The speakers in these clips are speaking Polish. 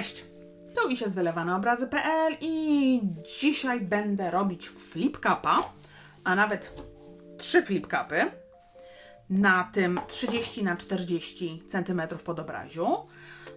Cześć! Tu i się z wylewane obrazy.pl i dzisiaj będę robić flipkapa, a nawet trzy flipkapy na tym 30 na 40 cm pod obraziu.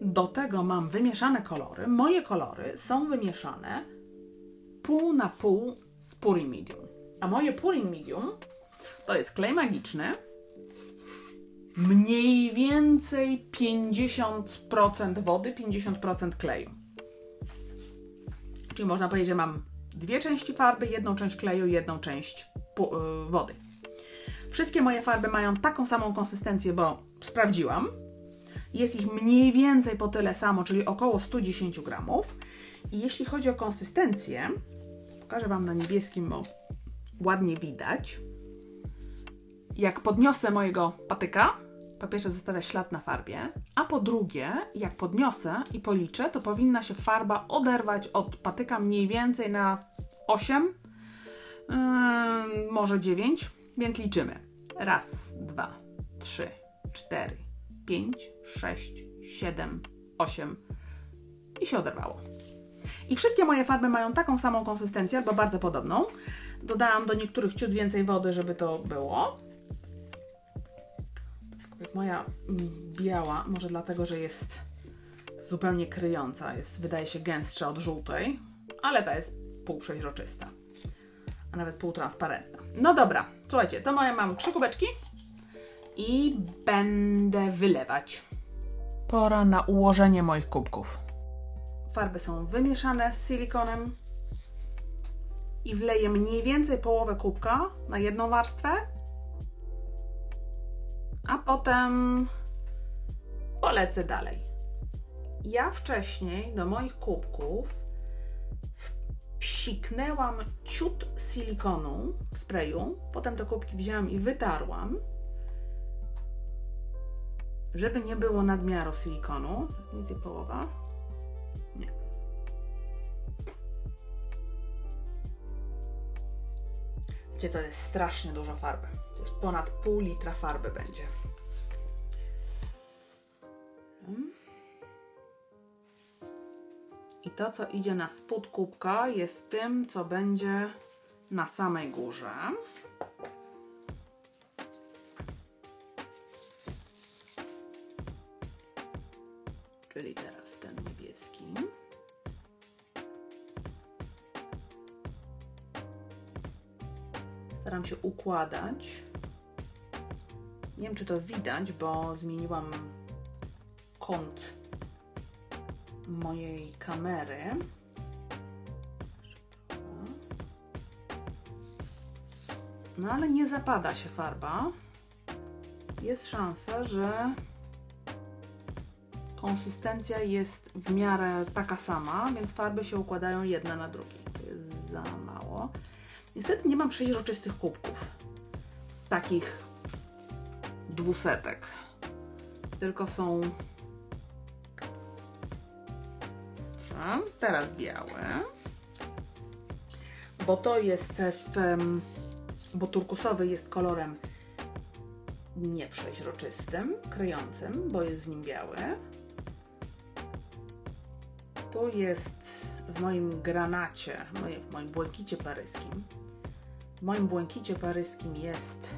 Do tego mam wymieszane kolory. Moje kolory są wymieszane pół na pół z Purim Medium. A moje Purim Medium to jest klej magiczny, mniej więcej 50% wody, 50% kleju. Czyli można powiedzieć, że mam dwie części farby, jedną część kleju, jedną część y, wody. Wszystkie moje farby mają taką samą konsystencję, bo sprawdziłam. Jest ich mniej więcej po tyle samo, czyli około 110 gramów. I jeśli chodzi o konsystencję, pokażę Wam na niebieskim, bo ładnie widać. Jak podniosę mojego patyka, po pierwsze zostawia ślad na farbie, a po drugie, jak podniosę i policzę, to powinna się farba oderwać od patyka mniej więcej na 8, yy, może 9, więc liczymy. Raz, dwa, trzy, cztery, pięć, sześć, siedem, osiem i się oderwało. I wszystkie moje farby mają taką samą konsystencję, albo bardzo podobną. Dodałam do niektórych ciut więcej wody, żeby to było moja biała, może dlatego, że jest zupełnie kryjąca, jest, wydaje się gęstsza od żółtej, ale ta jest półprzeźroczysta, a nawet półtransparentna. No dobra, słuchajcie, to moje mam trzy kubeczki i będę wylewać. Pora na ułożenie moich kubków. Farby są wymieszane z silikonem i wleję mniej więcej połowę kubka na jedną warstwę a potem polecę dalej. Ja wcześniej do moich kubków psiknęłam ciut silikonu w sprayu, potem te kubki wzięłam i wytarłam, żeby nie było nadmiaru silikonu. Mniej więcej połowa. Nie. To jest strasznie dużo farby. Ponad pół litra farby będzie. I to, co idzie na spód kubka, jest tym, co będzie na samej górze. Czyli teraz ten niebieski. Staram się układać. Nie wiem, czy to widać, bo zmieniłam kąt mojej kamery. No ale nie zapada się farba. Jest szansa, że konsystencja jest w miarę taka sama, więc farby się układają jedna na drugiej. To jest za mało. Niestety nie mam przeźroczystych kubków. Takich dwusetek. Tylko są teraz białe. Bo to jest w, bo turkusowy jest kolorem nieprzeźroczystym, kryjącym, bo jest w nim biały. Tu jest w moim granacie, w moim błękicie paryskim. W moim błękicie paryskim jest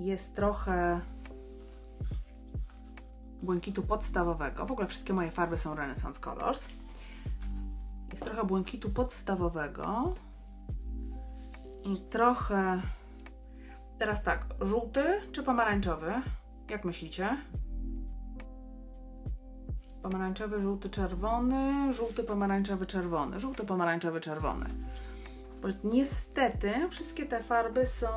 jest trochę błękitu podstawowego. W ogóle wszystkie moje farby są Renaissance Colors. Jest trochę błękitu podstawowego i trochę. Teraz tak, żółty czy pomarańczowy? Jak myślicie? Pomarańczowy, żółty, czerwony, żółty, pomarańczowy, czerwony, żółty, pomarańczowy, czerwony. Bo niestety wszystkie te farby są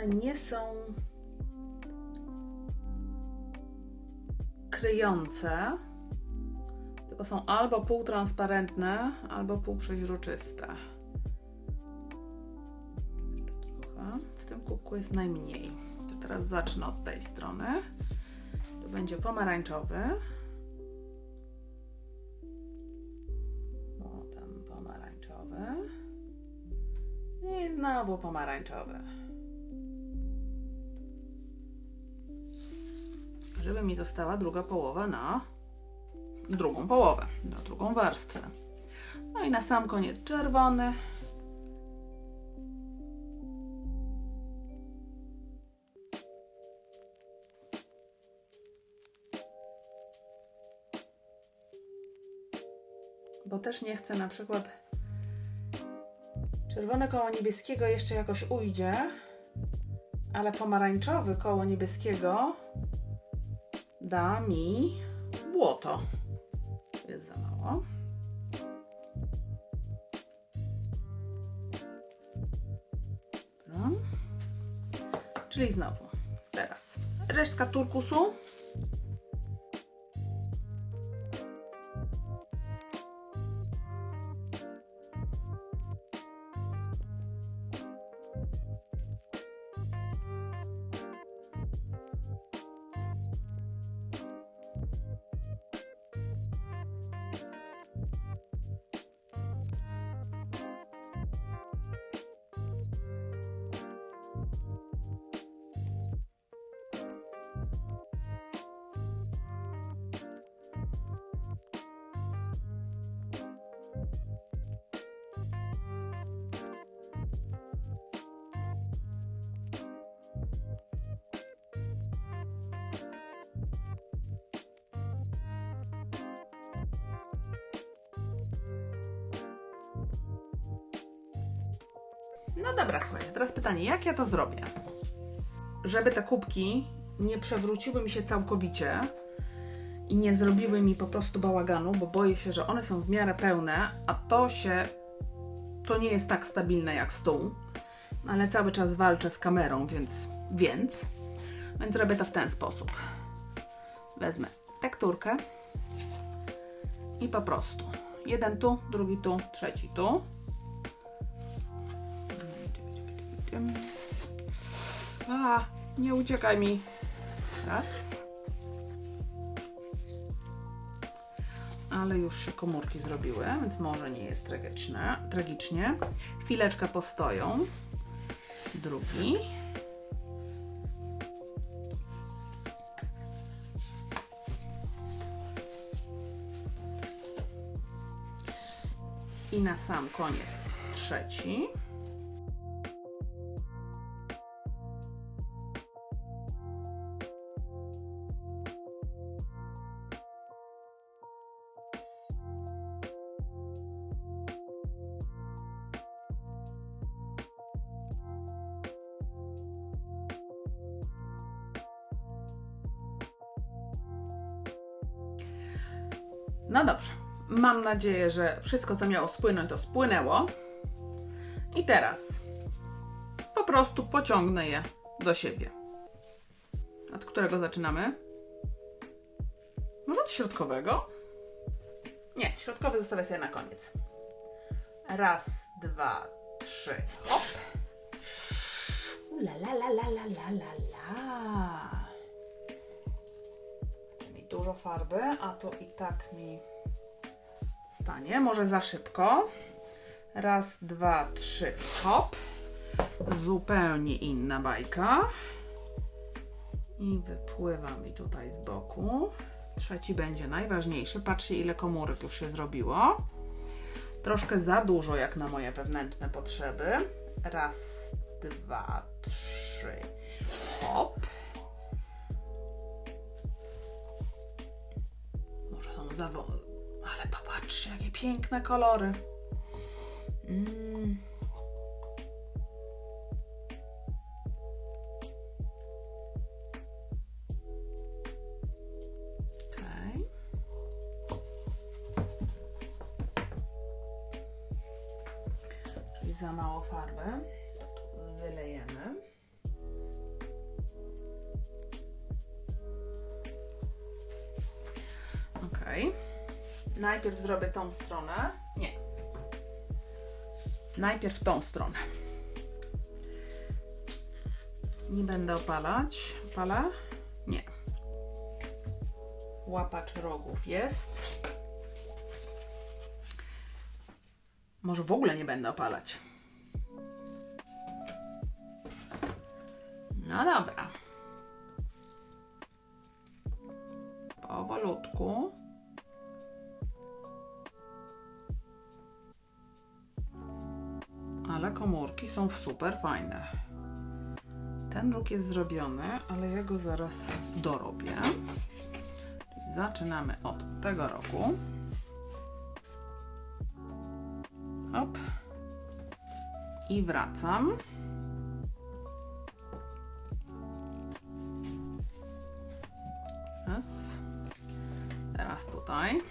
one nie są kryjące, tylko są albo półtransparentne, albo półprzeźroczyste. W tym kubku jest najmniej. To teraz zacznę od tej strony. To będzie pomarańczowy. O, tam pomarańczowy I znowu pomarańczowy. Żeby mi została druga połowa na drugą połowę, na drugą warstwę. No i na sam koniec czerwony. Bo też nie chcę na przykład czerwone koło niebieskiego jeszcze jakoś ujdzie, ale pomarańczowy koło niebieskiego da mi błoto. Jest za mało. Czyli znowu teraz resztka turkusu. No dobra, słuchajcie, teraz pytanie, jak ja to zrobię? Żeby te kubki nie przewróciły mi się całkowicie i nie zrobiły mi po prostu bałaganu, bo boję się, że one są w miarę pełne, a to się, to nie jest tak stabilne jak stół, ale cały czas walczę z kamerą, więc, więc, więc robię to w ten sposób. Wezmę tekturkę i po prostu jeden tu, drugi tu, trzeci tu. A, nie uciekaj mi. Raz. Ale już się komórki zrobiły, więc może nie jest tragiczne, tragicznie. Chwileczkę postoją. Drugi. I na sam koniec trzeci. No dobrze. Mam nadzieję, że wszystko, co miało spłynąć, to spłynęło. I teraz po prostu pociągnę je do siebie. Od którego zaczynamy? Może od środkowego? Nie, środkowy zostawię sobie na koniec. Raz, dwa, trzy, hop. La la la la la la la. Dużo farby, a to i tak mi stanie. Może za szybko. Raz, dwa, trzy, hop. Zupełnie inna bajka. I wypływa mi tutaj z boku. Trzeci będzie najważniejszy. Patrzcie, ile komórek już się zrobiło. Troszkę za dużo, jak na moje wewnętrzne potrzeby. Raz, dwa, trzy, piękne kolory. Najpierw zrobię tą stronę. Nie. Najpierw tą stronę. Nie będę opalać. Opala? Nie. Łapacz rogów jest. Może w ogóle nie będę opalać. No dobra. Powolutku. Są super fajne. Ten róg jest zrobiony, ale ja go zaraz dorobię. Zaczynamy od tego roku. Hop. I wracam. Raz. Teraz tutaj.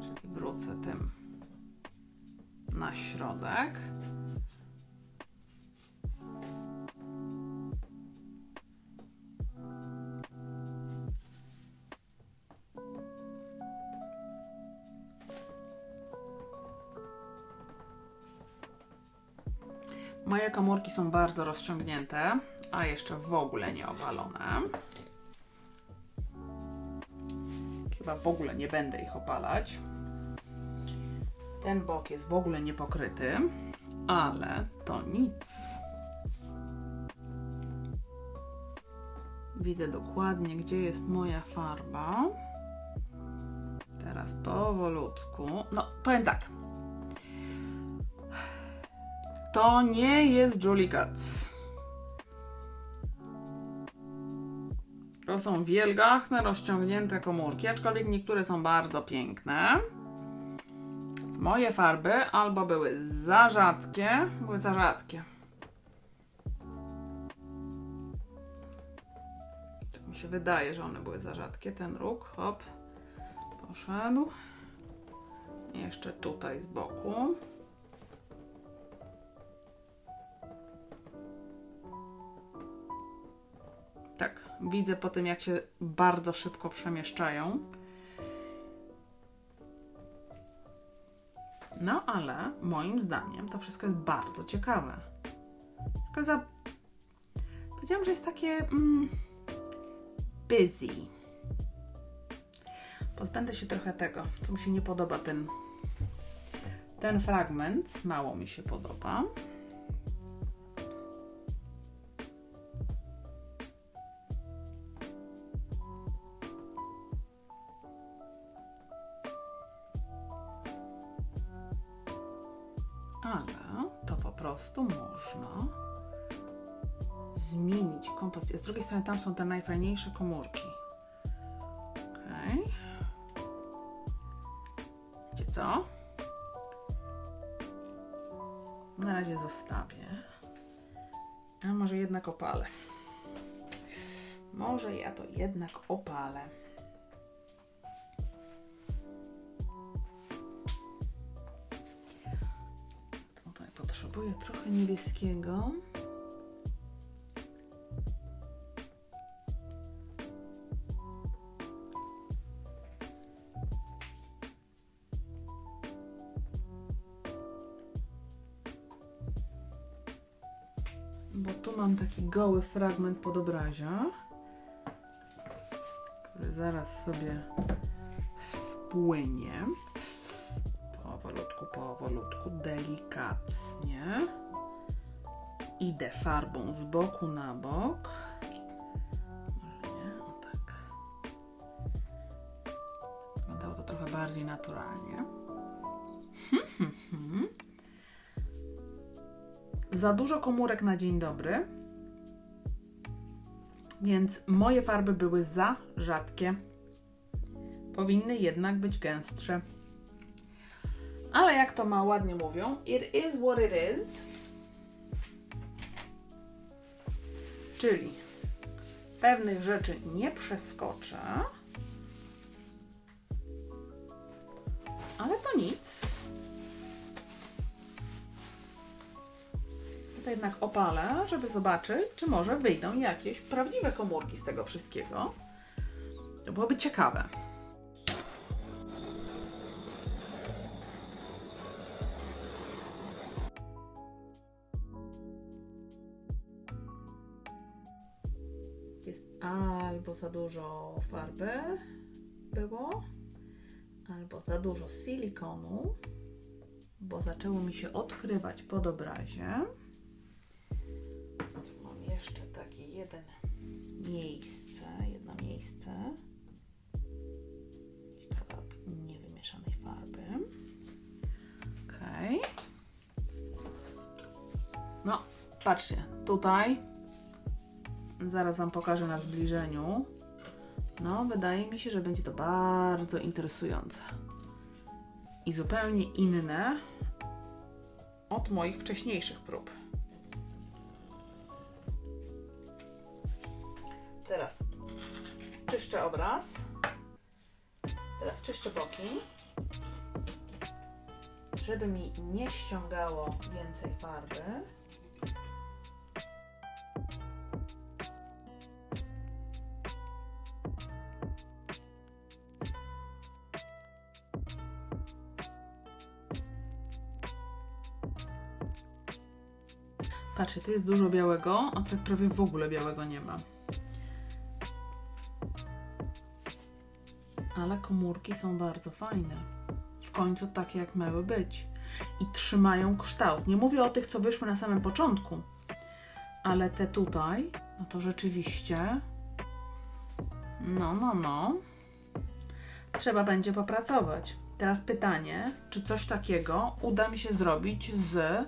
Czyli wrócę tym na środek. Moje komórki są bardzo rozciągnięte, a jeszcze w ogóle nie opalone. Chyba w ogóle nie będę ich opalać. Ten bok jest w ogóle niepokryty, ale to nic. Widzę dokładnie, gdzie jest moja farba. Teraz powolutku. No, powiem tak. To nie jest Julie Guts. To są wielgachne, rozciągnięte komórki, aczkolwiek niektóre są bardzo piękne. Moje farby albo były za rzadkie, były za rzadkie. Tak mi się wydaje, że one były za rzadkie. Ten róg, hop, poszedł. Jeszcze tutaj z boku. Widzę po tym, jak się bardzo szybko przemieszczają. No ale moim zdaniem to wszystko jest bardzo ciekawe. Tylko za... Powiedziałam, że jest takie mm, busy. Pozbędę się trochę tego. To mi się nie podoba ten ten fragment. Mało mi się podoba. Ale to po prostu można zmienić kompozycję. Z drugiej strony tam są te najfajniejsze komórki. Ok. Wiecie co? Na razie zostawię. A może jednak opalę. Może ja to jednak opalę. Potrzebuję trochę niebieskiego. Bo tu mam taki goły fragment podobrazia, który zaraz sobie spłynie. Powolutku, delikatnie. Idę farbą z boku na bok. Może nie, o tak. Wyglądało to trochę bardziej naturalnie. Za dużo komórek na dzień dobry, więc moje farby były za rzadkie. Powinny jednak być gęstsze. Ale jak to ma ładnie mówią, it is what it is. Czyli pewnych rzeczy nie przeskoczę. Ale to nic. To jednak opalę, żeby zobaczyć, czy może wyjdą jakieś prawdziwe komórki z tego wszystkiego. To byłoby ciekawe. Albo za dużo farby było, albo za dużo silikonu, bo zaczęło mi się odkrywać pod obrazie. Tu mam jeszcze takie jeden miejsce, jedno miejsce. Niewymieszanej farby. Okej. No, patrzcie, tutaj zaraz Wam pokażę na zbliżeniu. No, wydaje mi się, że będzie to bardzo interesujące i zupełnie inne od moich wcześniejszych prób. Teraz czyszczę obraz. Teraz czyszczę boki, żeby mi nie ściągało więcej farby. Patrzcie, tu jest dużo białego, a tak prawie w ogóle białego nie ma. Ale komórki są bardzo fajne. W końcu takie, jak miały być. I trzymają kształt. Nie mówię o tych, co wyszły na samym początku, ale te tutaj, no to rzeczywiście. No, no, no. Trzeba będzie popracować. Teraz pytanie, czy coś takiego uda mi się zrobić z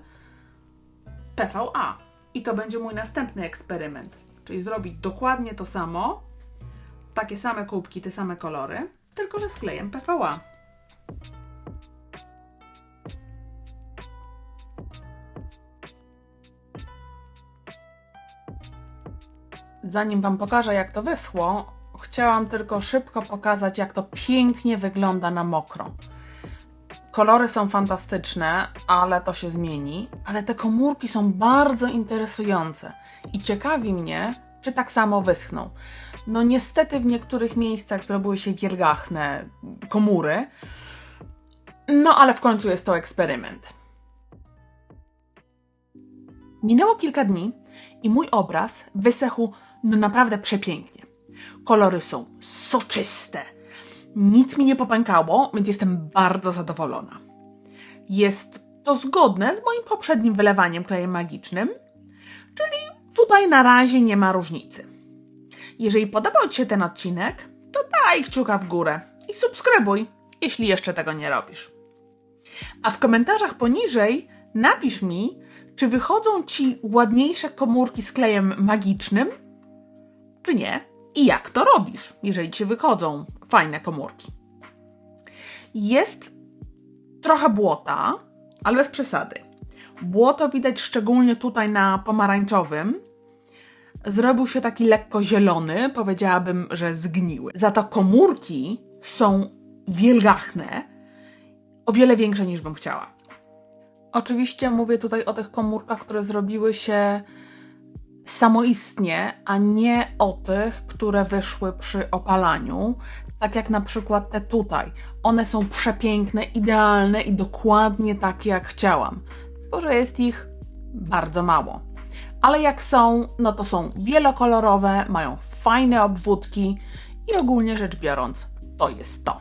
PVA. I to będzie mój następny eksperyment. Czyli zrobić dokładnie to samo, takie same kubki, te same kolory, tylko że z klejem PVA. Zanim Wam pokażę, jak to wyschło, chciałam tylko szybko pokazać, jak to pięknie wygląda na mokro. Kolory są fantastyczne, ale to się zmieni. Ale te komórki są bardzo interesujące i ciekawi mnie, czy tak samo wyschną. No niestety w niektórych miejscach zrobiły się wielgachne komóry, no ale w końcu jest to eksperyment. Minęło kilka dni i mój obraz wysechł no naprawdę przepięknie. Kolory są soczyste, nic mi nie popękało, więc jestem bardzo zadowolona. Jest to zgodne z moim poprzednim wylewaniem klejem magicznym, czyli tutaj na razie nie ma różnicy. Jeżeli podobał Ci się ten odcinek, to daj kciuka w górę i subskrybuj, jeśli jeszcze tego nie robisz. A w komentarzach poniżej napisz mi, czy wychodzą Ci ładniejsze komórki z klejem magicznym, czy nie, i jak to robisz, jeżeli Ci wychodzą fajne komórki. Jest trochę błota, ale bez przesady. Błoto widać szczególnie tutaj na pomarańczowym. Zrobił się taki lekko zielony, powiedziałabym, że zgniły. Za to komórki są wielgachne, o wiele większe niż bym chciała. Oczywiście mówię tutaj o tych komórkach, które zrobiły się samoistnie, a nie o tych, które wyszły przy opalaniu, tak jak na przykład te tutaj. One są przepiękne, idealne i dokładnie takie, jak chciałam. Tylko, że jest ich bardzo mało. Ale jak są, no to są wielokolorowe, mają fajne obwódki i ogólnie rzecz biorąc, to jest to.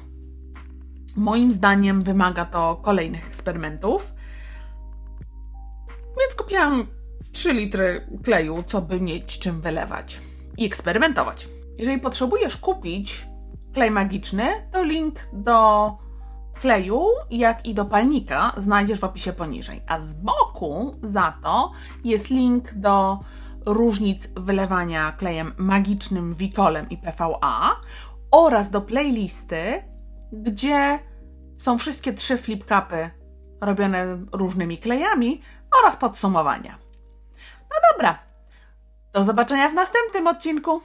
Moim zdaniem wymaga to kolejnych eksperymentów. Więc kupiłam 3 litry kleju, co by mieć czym wylewać i eksperymentować. Jeżeli potrzebujesz kupić klej magiczny, to link do kleju, jak i do palnika znajdziesz w opisie poniżej. A z boku za to jest link do różnic wylewania klejem magicznym, wikolem i PVA oraz do playlisty, gdzie są wszystkie trzy flipkapy robione różnymi klejami oraz podsumowania. No dobra, do zobaczenia w następnym odcinku.